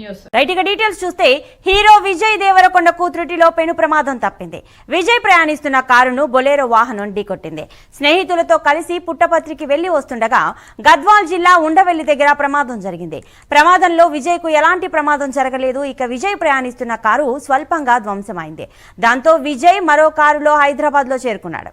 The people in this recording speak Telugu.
న్యూస్. రైట్ ఇక డీటెయిల్స్ చూస్తే హీరో విజయ్ దేవరకొండ కూతురిటిలో పెను ప్రమాదం తప్పింది. విజయ్ ప్రయాణిస్తున్న కారును బొలేరో వాహనం ఢీకొట్టింది. స్నేహితులతో కలిసి పుట్టపత్రికి వెళ్ళి వస్తుండగా గద్వాల్ జిల్లా ఉండవెల్లి దగ్గర ప్రమాదం జరిగింది. ప్రమాదంలో విజయ్కు ఎలాంటి ప్రమాదం జరగలేదు. ఇక విజయ్ ప్రయాణిస్తున్న కారు స్వల్పంగా ధ్వంసమైంది. దాంతో విజయ్ మరో కారులో హైదరాబాద్లో చేరుకున్నాడు.